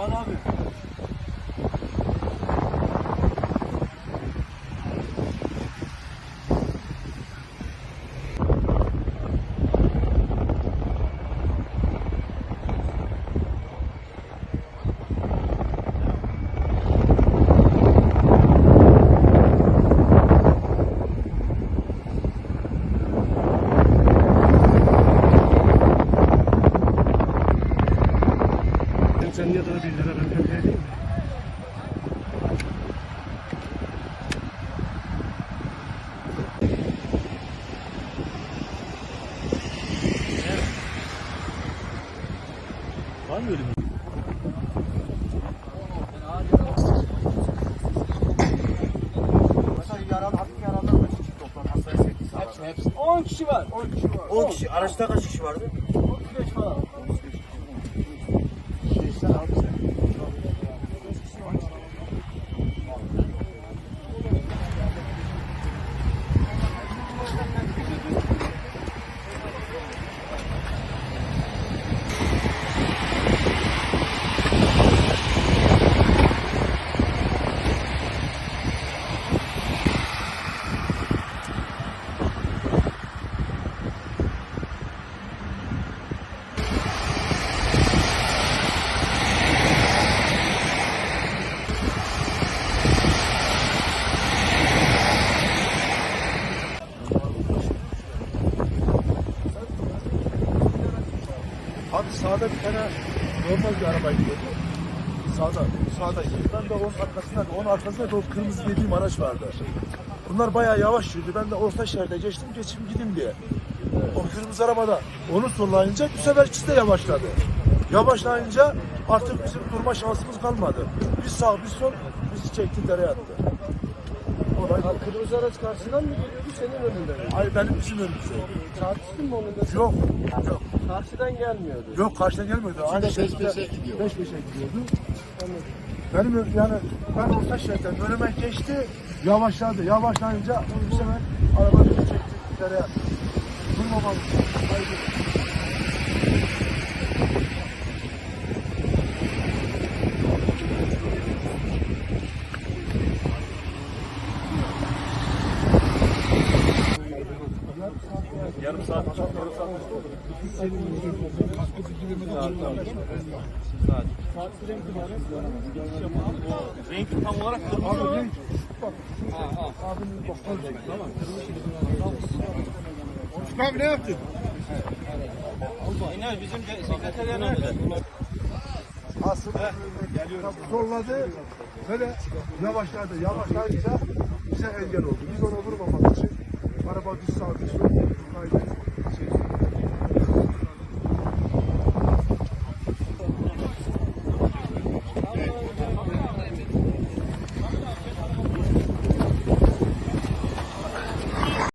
Bana abi. Var mı öyle bir? Hepsi, hepsi. 10 kişi var. 10 kişi var. 10 kişi. Araçta kaç kişi vardı? 35 falan. 35 kişi. Şey, sen Abi sağda bir tane normal bir araba gidiyordu. Sağda, sağda. Ben de onun arkasında, onun arkasında da o kırmızı dediğim araç vardı. Bunlar bayağı yavaş yürüdü. Ben de orta şeride geçtim, geçim gideyim diye. O kırmızı arabada onu sollayınca bu sefer ikisi de yavaşladı. Yavaşlayınca artık bizim durma şansımız kalmadı. Bir sağ bir sol bizi çekti dereye attı. Olay Ha, kırmızı araç karşıdan mı geliyordu senin önünden mi? Ay benim bizim önümüzde. Tartıştın mı onunla? Yok, yok. Karşıdan gelmiyordu. Yok karşıdan gelmiyordu. Aynı beş şekilde beşe gidiyor. Beş beşe gidiyordu. Benim ö- yani ben orta şeritten önüme geçti, yavaşladı. Yavaşlayınca bu sefer araba bizi çekti, attı. Durmamam. Haydi. Yarım saat, yarım saat. Renk tam olarak kırmızı Abi mı? Tamam. Abi ne yaptın? İner bizim de sekreter nerede? Aslında solladı böyle yavaşladı. Yavaşlayınca bize engel oldu. Biz ona vurmamak için araba düz sağ düz sol kaydı. Şey,